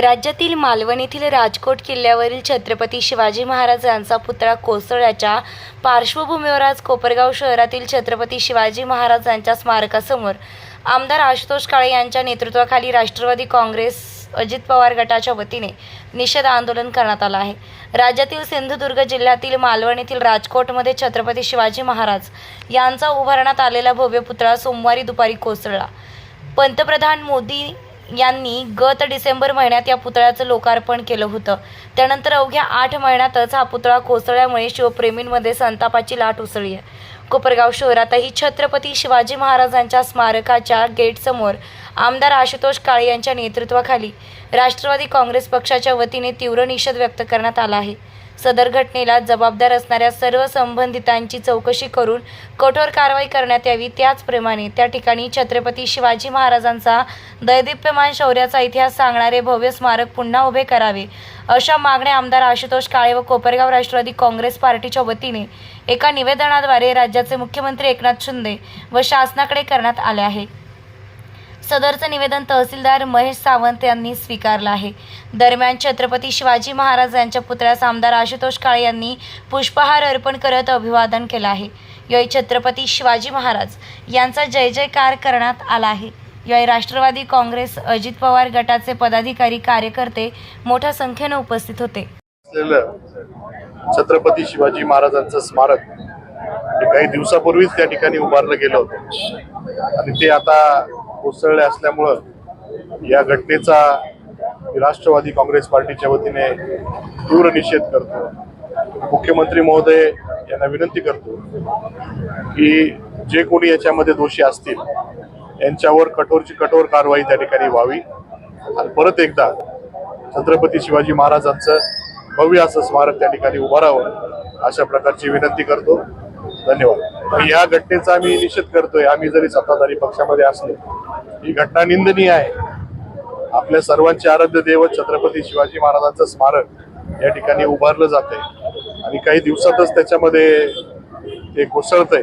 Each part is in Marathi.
राज्यातील मालवण येथील राजकोट किल्ल्यावरील छत्रपती शिवाजी महाराज यांचा पुतळा कोसळल्याच्या पार्श्वभूमीवर आज कोपरगाव शहरातील छत्रपती शिवाजी महाराज यांच्या स्मारकासमोर आमदार आशुतोष काळे यांच्या नेतृत्वाखाली राष्ट्रवादी काँग्रेस अजित पवार गटाच्या वतीने निषेध आंदोलन करण्यात आलं आहे. राज्यातील सिंधुदुर्ग जिल्ह्यातील मालवण येथील राजकोटमध्ये छत्रपती शिवाजी महाराज यांचा उभारण्यात आलेला भव्य पुतळा सोमवारी दुपारी कोसळला. पंतप्रधान मोदी यांनी गत डिसेंबर महिन्यात या पुतळ्याचं लोकार्पण केलं होतं. त्यानंतर अवघ्या आठ महिन्यातच हा पुतळा कोसळल्यामुळे शिवप्रेमींमध्ये संतापाची लाट उसळली आहे. कोपरगाव शहरातही छत्रपती शिवाजी महाराजांच्या स्मारकाच्या गेटसमोर आमदार आशुतोष काळे यांच्या नेतृत्वाखाली राष्ट्रवादी काँग्रेस पक्षाच्या वतीने तीव्र निषेध व्यक्त करण्यात आला आहे. सदर घटनेला जबाबदार असणाऱ्या सर्व संबंधितांची चौकशी करून कठोर कारवाई करण्यात यावी. त्याचप्रमाणे त्या ठिकाणी छत्रपती शिवाजी महाराजांचा दैदिप्यमान शौर्याचा इतिहास सांगणारे भव्य स्मारक पुन्हा उभे करावे अशा मागण्या आमदार आशुतोष काळे व कोपरगाव राष्ट्रवादी काँग्रेस पार्टीच्या वतीने एका निवेदनाद्वारे राज्याचे मुख्यमंत्री एकनाथ शिंदे व शासनाकडे करण्यात आले आहे. सदरचं निवेदन तहसीलदार महेश सावंत यांनी स्वीकारलं आहे. दरम्यान छत्रपती शिवाजी महाराज यांच्या पुतळ्यास आमदार आशुतोष काळे यांनी पुष्पहार अर्पण करत अभिवादन केलं आहे. यावेळी छत्रपती शिवाजी महाराज यांचा जय जयकार करण्यात आला आहे. यावेळी राष्ट्रवादी काँग्रेस अजित पवार गटाचे पदाधिकारी कार्यकर्ते मोठ्या संख्येनं उपस्थित होते. छत्रपती शिवाजी महाराजांचं स्मारक काही दिवसापूर्वीच त्या ठिकाणी उभारलं गेलं होतं. आणि ते आता कोसळले असल्यामुळं या घटनेचा मी राष्ट्रवादी काँग्रेस पार्टीच्या वतीने तीव्र निषेध करतो. मुख्यमंत्री महोदय यांना विनंती करतो की जे कोणी याच्यामध्ये दोषी असतील यांच्यावर कठोरची कठोर कारवाई त्या ठिकाणी व्हावी. आणि परत एकदा छत्रपती शिवाजी महाराजांचं भव्य असं स्मारक त्या ठिकाणी उभारावं अशा प्रकारची विनंती करतो. धन्यवाद. या घटनेचा आम्ही निषेध करतोय. आम्ही जरी सत्ताधारी पक्षामध्ये असले ही घटना निंदनीय आहे. आपल्या सर्वांचे आराध्य दैवत छत्रपती शिवाजी महाराजांचं स्मारक या ठिकाणी उभारलं जात आहे आणि काही दिवसातच त्याच्यामध्ये ते कोसळतंय.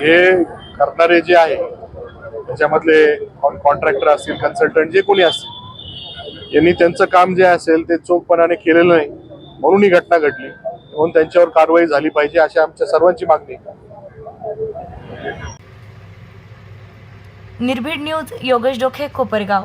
हे करणारे जे आहे त्याच्यामधले कॉन्ट्रॅक्टर असतील कन्सल्टंट जे कोणी असतील यांनी त्यांचं काम जे असेल ते चोखपणाने केलेलं नाही. म्हणून ही घटना घडली. म्हणून त्यांच्यावर कारवाई झाली पाहिजे अशी आमच्या सर्वांची मागणी निर्भीड न्यूज योगेश डोखे कोपरगाव.